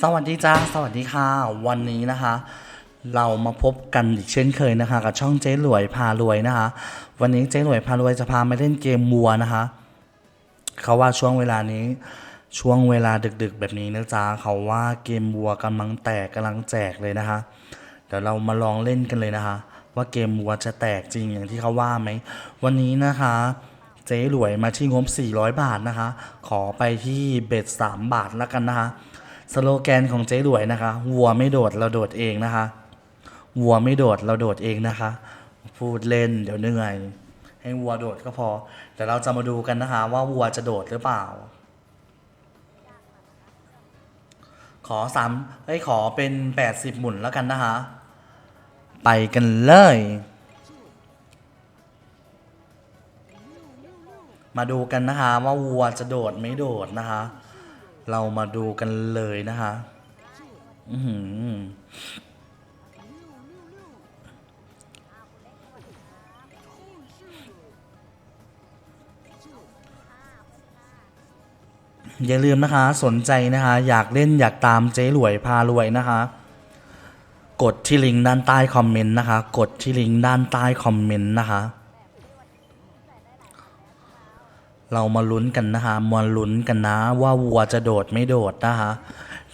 สวัสดีจ้า สวัสดีค่ะ วันนี้นะคะ เรามาพบกันอีกเช่นเคยนะคะ กับช่องเจ๊หลวยพารวยนะคะ วันนี้เจ๊หลวยพารวยจะพามาเล่นเกมวัวนะคะ เขาว่าช่วงเวลานี้ช่วงเวลาดึก ๆ แบบนี้นะจ๊ะเขาว่าเกมวัวกำลังแตกกำลังแจกเลยนะคะ เดี๋ยวเรามาลองเล่นกันเลยนะคะ ว่าเกมวัวจะแตกจริงอย่างที่เขาว่าไหมวันนี้นะคะเจ๊หลวยมาที่งบ400 บาทนะคะ ขอไปที่เบ็ด3บาทแล้วกันนะคะ สโลแกนของเจ๊หลวยนะคะ วัวไม่โดดเราโดดเองนะคะ วัวไม่โดดเราโดดเองนะคะ พูดเล่นเดี๋ยวเหนื่อย ให้วัวโดดก็พอ แต่เราจะมาดูกันนะคะ ว่าวัวจะโดดหรือเปล่า ขอสามเอ้ยขอเป็น80หมุนแล้วกันนะคะ ไปกันเลยมาดูกันนะคะว่าวัวจะโดดไม่โดดนะคะ เรามาดูกันเลยนะคะอย่าลืมนะคะ สนใจนะคะ อยากเล่นอยากตามเจ๊หลวยพารวยนะคะ กดที่ลิงก์ด้านใต้คอมเมนต์นะคะ กดที่ลิงก์ด้านใต้คอมเมนต์นะคะ เรามาลุ้นกันนะคะมาลุ้นกันนะว่าวัวจะโดดไม่โดดนะคะ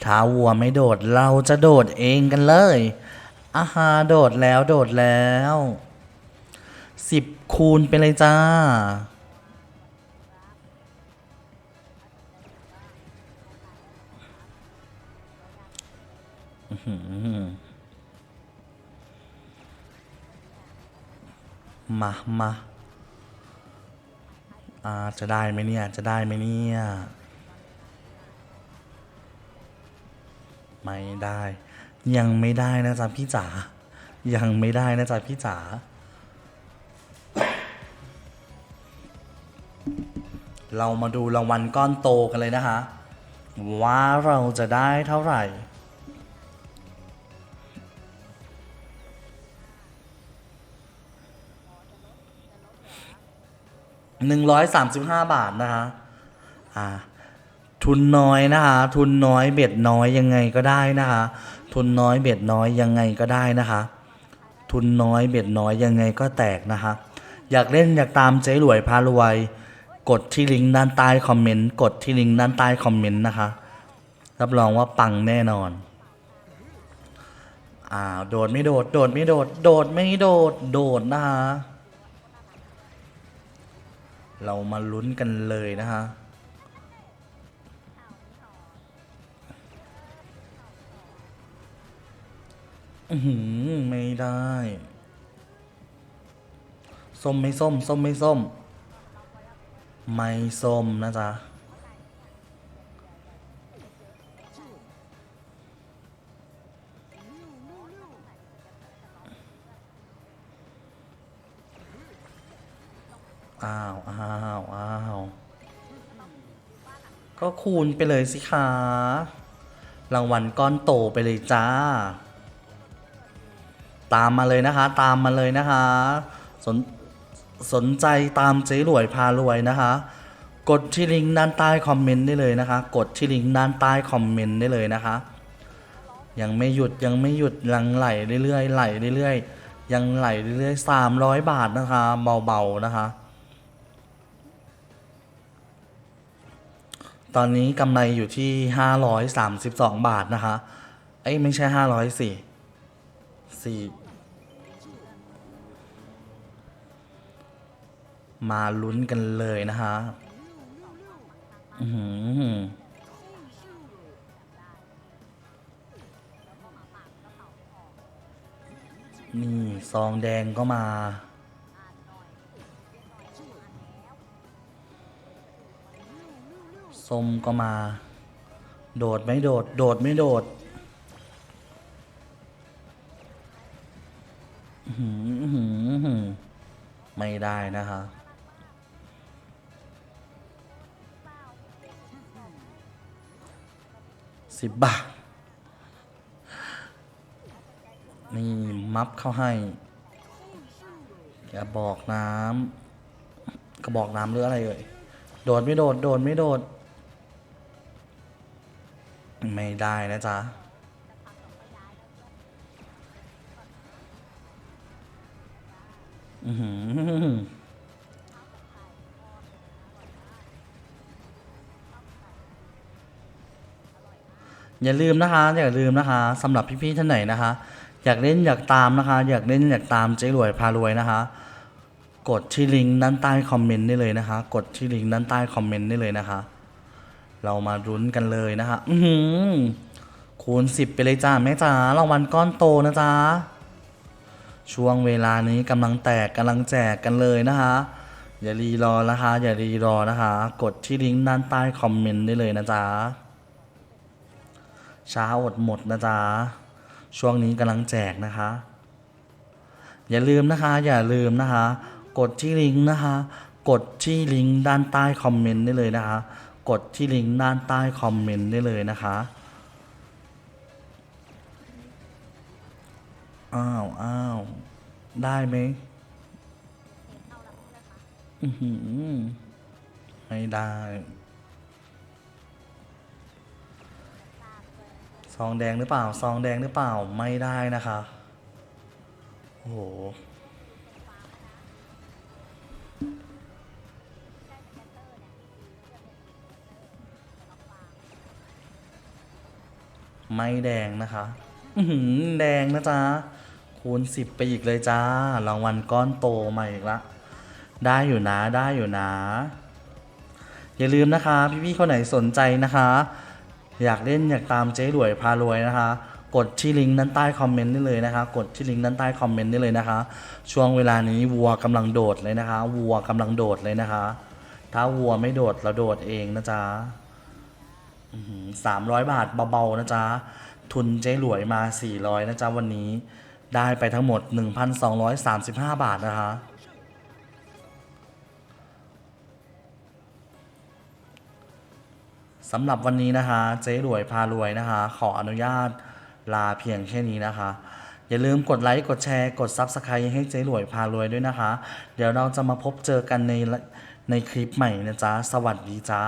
ถ้าวัวไม่โดดเราจะโดดเองกันเลยอาฮาโดดแล้วโดดแล้วสิบคูณไปเลยจ้ามามา อ่าจะได้ไหมเนี่ย จะได้ไหมเนี่ย ไม่ได้ ยังไม่ได้นะจ๊ะพี่จ๋า ยังไม่ได้นะจ๊ะพี่จ๋า เรามาดูรางวัลก้อนโตกันเลยนะคะ ว่าเราจะได้เท่าไหร่ หนึ่งร้อยสามสิบห้าบาทนะคะอ่าทุนน้อยนะคะ ทุนน้อยเบ็ดน้อยยังไงก็ได้นะคะ ทุนน้อยเบ็ดน้อยยังไงก็ได้นะคะ ทุนน้อยเบ็ดน้อยยังไงก็แตกนะคะ อยากเล่นอยากตามเจ๊หลวยพารวย กดที่ลิงก์ด้านใต้คอมเมนต์กดที่ลิงก์ด้านใต้คอมเมนต์นะคะ รับรองว่าปังแน่นอนอ่าโดดไม่โดด โดดไม่โดด โดดไม่โดด โดดนะคะ เรามาลุ้นกันเลยนะฮะอือหือไม่ได้ ส้มไม่ส้ม ส้มไม่ส้ม ไม่ส้มนะจ๊ะ อ้าวอ้าวอ้าวก็คูณไปเลยสิคะรางวัลก้อนโตไปเลยจ้า ตามมาเลยนะคะ ตามมาเลยนะคะ สนสนใจตามเจ๊หลวยพารวยนะคะ กดที่ลิงก์ด้านใต้คอมเมนต์ได้เลยนะคะ กดที่ลิงก์ด้านใต้คอมเมนต์ได้เลยนะคะ ยังไม่หยุดยังไม่หยุดยังไหลเรื่อยๆไหลเรื่อยๆยังไหลเรื่อยๆสามร้อยบาทนะคะ เบาๆนะคะ ตอนนี้กำไรอยู่ที่ห้าร้อยสามสิบสองบาทนะคะ เอ้ยไม่ใช่ห้าร้อยสี่สี่มาลุ้นกันเลยนะคะอือหือนี่ซองแดงก็มา ส้มก็มา โดดไม่โดด โดดไม่โดดอื้อหืออื้อหืออื้อหือไม่ได้นะคะสิบบาท นี่มับเข้าให้กระบอกน้ำกระบอกน้ำหรืออะไรเอ่ย โดดไม่โดด โดดไม่โดด ไม่ได้นะจ๊ะอืออย่าลืมนะคะ อย่าลืมนะคะสำหรับพี่ๆท่านไหนนะคะ อยากเล่นอยากตามนะคะ อยากเล่นอยากตามเจ๊รวยพารวยนะคะ กดที่ลิงก์ด้านใต้คอมเมนต์ได้เลยนะคะ กดที่ลิงก์ด้านใต้คอมเมนต์ได้เลยนะคะ เรามารุ้นกันเลยนะคะอืคูณสิบไปเลยจ้าแม่จ๋ารางวัลก้อนโตนะจ๊ะ ช่วงเวลานี้กำลังแตกกำลังแจกกันเลยนะคะ อย่ารีรอนะคะ อย่ารีรอนะคะ กดที่ลิงก์ด้านใต้คอมเมนต์ได้เลยนะจ๊ะ ช้าอดหมดนะจ๊ะ ช่วงนี้กำลังแจกนะคะ อย่าลืมนะคะ อย่าลืมนะคะ กดที่ลิงก์นะคะ กดที่ลิงก์ด้านใต้คอมเมนต์ได้เลยนะคะ กดที่ลิงก์ด้านใต้คอมเมนต์ได้เลยนะคะ อ้าวอ้าวได้ไหมอือหือไม่ได้ซองแดงหรือเปล่า ซองแดงหรือเปล่า ไม่ได้นะคะ โอ้โห ไม่แดงนะคะ อืแดงนะจ๊ะ คูณสิบไปอีกเลยจ้า รางวัลก้อนโตมาอีกละ ได้อยู่นะ ได้อยู่นะ อย่าลืมนะคะ พี่ๆคนไหนสนใจนะคะ อยากเล่นอยากตามเจ๊รวยพารวยนะคะ กดที่ลิงก์ด้นใต้คอมเมนต์ได้เลยนะคะ กดที่ลิงก์ด้นใต้คอมเมนต์ได้เลยนะคะ ช่วงเวลานี้วัวกำลังโดดเลยนะคะ วัวกำลังโดดเลยนะคะ ถ้าวัวไม่โดดเราโดดเองนะจ๊ะ สามร้อยบาทเบาๆนะจ๊ะ ทุนเจ๊หลวยมา400นะจ๊ะวันนี้ได้ไปทั้งหมด1,235บาทนะคะสำหรับวันนี้นะคะ เจ๊รวยพารวยนะคะ ขออนุญาตลาเพียงแค่นี้นะคะ อย่าลืมกดไลค์กดแชร์กด Subscribe ให้เจ๊รวยพารวยด้วยนะคะ เดี๋ยวเราจะมาพบเจอกันในในคลิปใหม่นะจ๊ะ สวัสดีจ้า